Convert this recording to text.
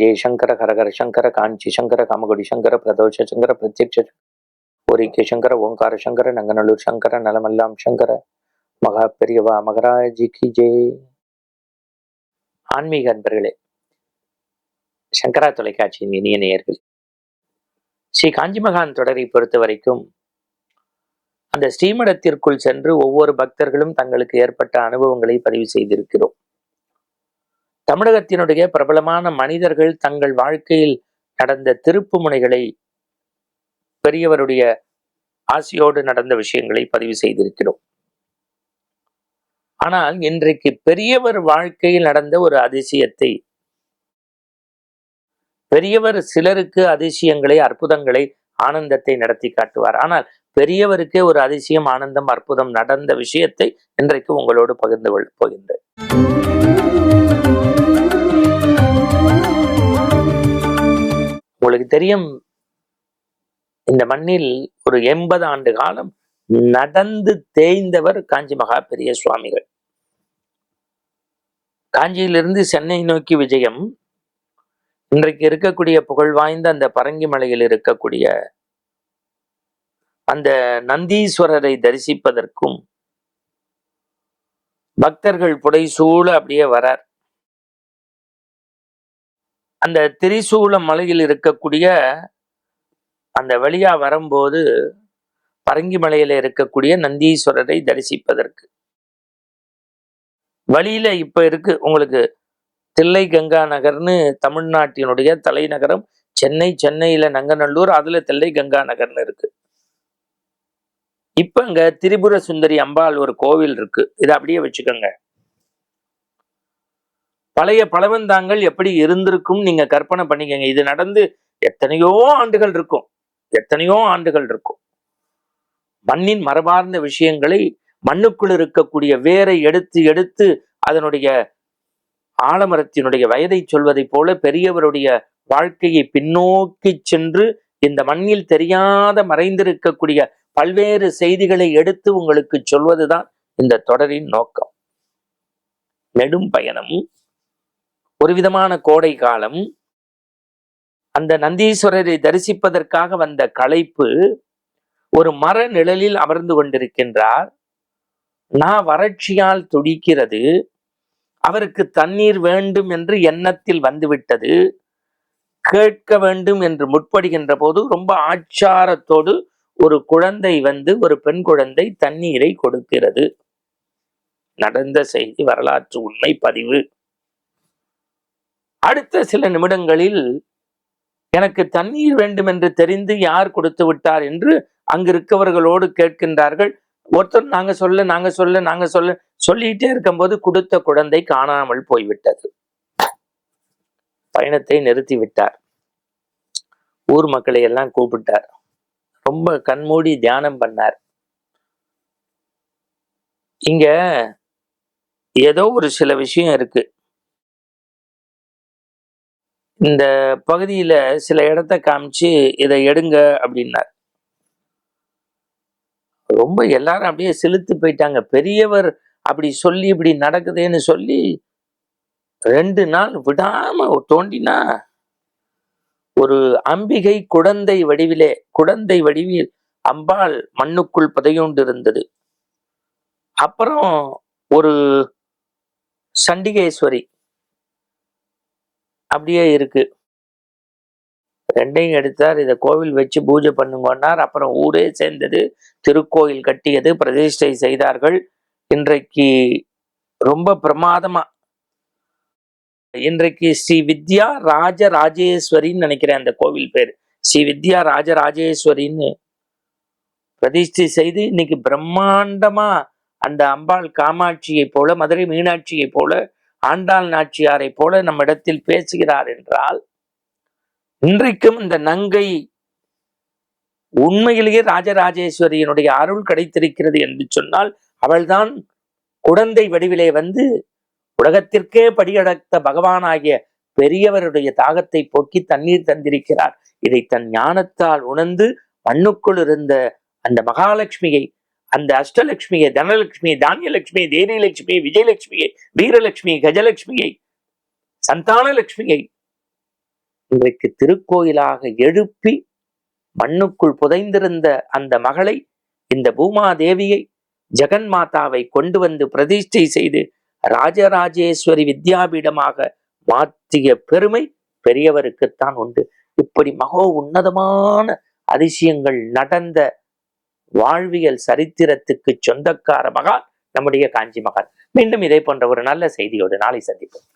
ஜெய சங்கர ஹரஹர சங்கர காஞ்சி சங்கர காமகுடி சங்கர பிரதோஷ சங்கர பிரத்யக்ஷ கோரிக்கை சங்கர ஓங்கார சங்கர நங்கநல்லூர் சங்கர நலமெல்லாம் சங்கர மகா பெரியவா மகராஜி கி ஜெய். ஆன்மீக அன்பர்களே சங்கரா தொலைக்காட்சியின் இனிய நேயர்கள் ஸ்ரீ காஞ்சி மகான் தொடரை பொறுத்த வரைக்கும் அந்த ஸ்ரீமடத்திற்குள் சென்று ஒவ்வொரு பக்தர்களும் தங்களுக்கு ஏற்பட்ட அனுபவங்களை பதிவு செய்திருக்கிறோம். தமிழகத்தினுடைய பிரபலமான மனிதர்கள் தங்கள் வாழ்க்கையில் நடந்த திருப்பு முனைகளை பெரியவருடைய ஆசையோடு நடந்த விஷயங்களை பதிவு செய்திருக்கிறோம். ஆனால் இன்றைக்கு பெரியவர் வாழ்க்கையில் நடந்த ஒரு அதிசயத்தை பெரியவர் சிலருக்கு அதிசயங்களை அற்புதங்களை ஆனந்தத்தை நடத்தி காட்டுவார். ஆனால் பெரியவருக்கே ஒரு அதிசயம் ஆனந்தம் அற்புதம் நடந்த விஷயத்தை இன்றைக்கு உங்களோடு பகிர்ந்து கொள்ளப் போகின்றேன். உங்களுக்கு தெரியும் இந்த மண்ணில் ஒரு எண்பது ஆண்டு காலம் நடந்து தேய்ந்தவர் காஞ்சி மகா பெரிய சுவாமிகள். காஞ்சியிலிருந்து சென்னை நோக்கி விஜயம் இன்றைக்கு இருக்கக்கூடிய புகழ் வாய்ந்த அந்த பரங்கி மலையில் இருக்கக்கூடிய அந்த நந்தீஸ்வரரை தரிசிப்பதற்கும் பக்தர்கள் புடைசூழ அப்படியே வரார். அந்த திரிசூல மலையில் இருக்கக்கூடிய அந்த வழியா வரும்போது பரங்கி மலையில இருக்கக்கூடிய நந்தீஸ்வரரை தரிசிப்பதற்கு. வழியில இப்ப இருக்கு உங்களுக்கு தில்லை கங்கா நகர்னு தமிழ்நாட்டினுடைய தலைநகரம் சென்னை சென்னையில நங்கநல்லூர் அதுல தில்லை கங்கா நகர்னு இருக்கு. இப்ப இங்க திரிபுர சுந்தரி அம்பாள் ஒரு கோவில் இருக்கு இதை அப்படியே வச்சுக்கோங்க. பழைய பழவந்தாங்கள் எப்படி இருந்திருக்கும் நீங்க கற்பனை பண்ணிக்கங்க. இது நடந்து எத்தனையோ ஆண்டுகள் இருக்கும். எத்தனையோ ஆண்டுகள் இருக்கும். மண்ணின் மரபார்ந்த விஷயங்களை மண்ணுக்குள் இருக்கக்கூடிய வேரை எடுத்து எடுத்து அதனுடைய ஆலமரத்தினுடைய வயதை சொல்வதைப் போல பெரியவருடைய வாழ்க்கையை பின்னோக்கி சென்று இந்த மண்ணில் தெரியாத மறைந்திருக்கக்கூடிய பல்வேறு செய்திகளை எடுத்து உங்களுக்கு சொல்வதுதான் இந்த தொடரின் நோக்கம். நெடும் பயணம் ஒரு விதமான கோடை காலம். அந்த நந்தீஸ்வரரை தரிசிப்பதற்காக வந்த களைப்பு ஒரு மர நிழலில் அமர்ந்து கொண்டிருக்கின்றார். நான் வறட்சியால் துடிக்கிறது. அவருக்கு தண்ணீர் வேண்டும் என்று எண்ணத்தில் வந்துவிட்டது. கேட்க வேண்டும் என்று முற்படுகின்ற போது ரொம்ப ஆச்சாரத்தோடு ஒரு குழந்தை வந்து ஒரு பெண் குழந்தை தண்ணீரை கொடுக்கிறது. நடந்த செய்தி வரலாற்று உண்மை பதிவு. அடுத்த சில நிமிடங்களில் எனக்கு தண்ணீர் வேண்டும் என்று தெரிந்து யார் கொடுத்து விட்டார் என்று அங்கிருக்கவர்களோடு கேட்கின்றார்கள். ஒருத்தர் நாங்க சொல்ல நாங்க சொல்ல நாங்க சொல்ல சொல்லிட்டே இருக்கும்போது கொடுத்த குழந்தை காணாமல் போய்விட்டது. பயணத்தை நிறுத்தி விட்டார் ஊர் மக்களை எல்லாம் கூப்பிட்டார். ரொம்ப கண்மூடி தியானம் பண்ணார். இங்க ஏதோ ஒரு சில விஷயம் இருக்கு. இந்த பகுதியில சில இடத்த காமிச்சு இதை எடுங்க அப்படின்னார். ரொம்ப எல்லாரும் அப்படியே செலுத்து போயிட்டாங்க. பெரியவர் அப்படி சொல்லி இப்படி நடக்குதுன்னு சொல்லி ரெண்டு நாள் விடாம தோண்டினா ஒரு அம்பிகை குடந்தை வடிவிலே குடந்தை வடிவில் அம்பாள் மண்ணுக்குள் புதையுண்டு இருந்தது அப்புறம் ஒரு சண்டிகேஸ்வரி அப்படியே இருக்கு. ரெண்டையும் எடுத்தார். இதை கோவில் வச்சு பூஜை பண்ணுங்கன்னார். அப்புறம் ஊரே சேர்ந்தது திருக்கோயில் கட்டியது பிரதிஷ்டை செய்தார்கள். இன்றைக்கு ரொம்ப பிரமாதமா. இன்றைக்கு ஸ்ரீ வித்யா ராஜராஜேஸ்வரின்னு நினைக்கிறேன் அந்த கோவில் பேர். ஸ்ரீ வித்யா ராஜராஜேஸ்வரின்னு பிரதிஷ்டை செய்து இன்னைக்கு பிரம்மாண்டமா அந்த அம்பாள் காமாட்சியை போல மதுரை மீனாட்சியை போல ஆண்டாள் நாச்சியாரை போல நம்ம இடத்தில் பேசுகிறார் என்றால் இன்றைக்கும் இந்த நங்கை உண்மையிலேயே ராஜராஜேஸ்வரியினுடைய அருள் கிடைத்திருக்கிறது என்று சொன்னால் அவள்தான் குழந்தை வடிவிலே வந்து உலகத்திற்கே படியடத்த பகவானாகிய பெரியவருடைய தாகத்தை போக்கி தண்ணீர் தந்திருக்கிறார். இதை தன் ஞானத்தால் உணர்ந்து மண்ணுக்குள் இருந்த அந்த மகாலட்சுமியை அந்த அஷ்டலட்சுமியை தனலட்சுமியை தானியலட்சுமியை தேனியலட்சுமியை விஜயலட்சுமியை வீரலட்சுமியை கஜலட்சுமியை சந்தானலட்சுமியை இன்றைக்கு திருக்கோயிலாக எழுப்பி மண்ணுக்குள் புதைந்திருந்த அந்த மகளை இந்த பூமாதேவியை ஜெகன் மாதாவை கொண்டு வந்து பிரதிஷ்டை செய்து ராஜராஜேஸ்வரி வித்யாபீடமாக மாற்றிய பெருமை பெரியவருக்குத்தான் உண்டு. இப்படி மகோ உன்னதமான அதிசயங்கள் நடந்த வாழ்வியல் சரித்திரத்துக்கு சொந்தக்கார மகான் நம்முடைய காஞ்சி மகான். மீண்டும் இதே போன்ற ஒரு நல்ல செய்தியோடு நாளை சந்திப்போம்.